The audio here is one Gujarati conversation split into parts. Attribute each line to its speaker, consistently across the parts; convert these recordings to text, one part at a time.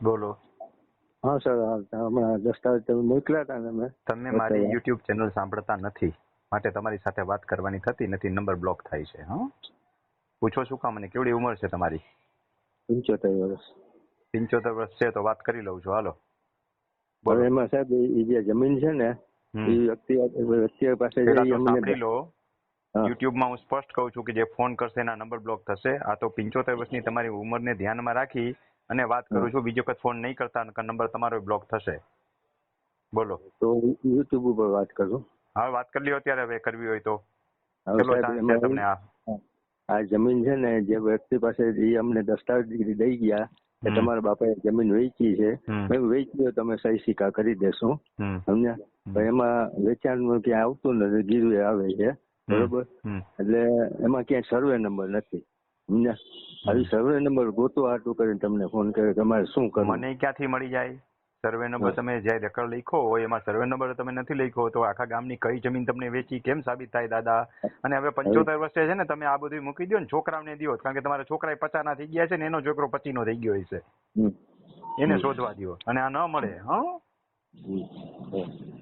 Speaker 1: બોલો.
Speaker 2: હા સર હમણાં દસ્તાવેજ તમે મોકલ્યા હતા ને મેં
Speaker 1: તમે મારી યુટ્યુબ ચેનલ સાંભળતા નથી. માટે તમારી સાથે વાત કરવાની થતી નથી. નંબર બ્લોક થાય છે હા? પૂછો શું કામ અને કેવડી ઉંમર છે તમારી?
Speaker 2: પંચોતેર વર્ષ.
Speaker 1: પંચોતેર વર્ષ છે તો વાત કરી લઉં છું. હાલો. બોલો.
Speaker 2: એમાં સાહેબ એ જે જમીન છે ને એ વ્યક્તિ વ્યક્તિ પાસે
Speaker 1: સાંભળી લો. યુટ્યુબમાં હું સ્પષ્ટ કહું છું કે જે ફોન કરશે એના નંબર બ્લોક થશે. આ તો પંચોતેર વર્ષની તમારી ઉંમરને ધ્યાનમાં રાખી અને વાત કરું છું બીજો વખત ફોન નહીં કરતા નંબર તમારો બ્લોક થશે. બોલો.
Speaker 2: તો યુટ્યુબ ઉપર વાત કરું
Speaker 1: હા વાત કરી લ્યો અત્યારે હવે કરવી હોય તો. તમને આ?
Speaker 2: જમીન છે ને જે વ્યક્તિ પાસે એ અમને દસ્તાવેજ દઈ ગયા કે. તમારા બાપાએ જમીન વેચી છે. મેં વેચી તમે સહી સિક્કા કરી દેશો. સમજ્યા? એમાં વેચાણ ક્યાં આવતું નથી ગીરવે આવે છે. બરોબર? એટલે એમાં ક્યાંય સર્વે નંબર નથી. આવી સર્વે નંબર ગોતો હાટું કરીને તમને ફોન કર્યો તમારે શું કરવું?
Speaker 1: મને ક્યાંથી મળી જાય? સર્વે નંબર તમે જે રેકર્ડ લખો હોય એમાં સર્વે નંબર તમે નથી લખ્યો તો આખા ગામની કઈ જમીન તમને વેચી કેમ સાબિત થાય દાદા? અને હવે પંચોતેર વર્ષે છે ને તમે આ બધું મૂકી દો ને છોકરાઓને દો કારણ કે તમારા છોકરા પચાના થઈ ગયા છે ને એનો છોકરો પચીનો થઈ ગયો હશે. એને શોધવા દો અને આ ન મળે હા?
Speaker 2: હમ.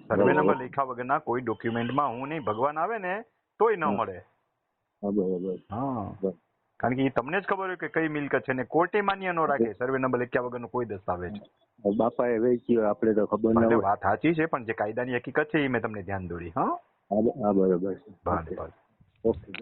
Speaker 1: સર્વે. નંબર લખ્યા વગરના કોઈ ડોક્યુમેન્ટમાં હું નહીં ભગવાન આવે ને તોય ન મળે.
Speaker 2: હા બરોબર.
Speaker 1: હા.
Speaker 2: બરોબર.
Speaker 1: કારણ કે એ તમને જ ખબર હોય કે કઈ મિલકત છે ને કોર્ટે માન્ય ન રાખે. સર્વે નંબર લખ્યા વગરનો કોઈ દસ્તાવેજ.
Speaker 2: બાપા એ વેચ્યો આપણે તો ખબર ન
Speaker 1: વાત સાચી છે પણ જે કાયદાની હકીકત છે એ મેં તમને ધ્યાન દોરી. હા?
Speaker 2: હા બરોબર
Speaker 1: ભલે ભલે.
Speaker 2: ઓકે.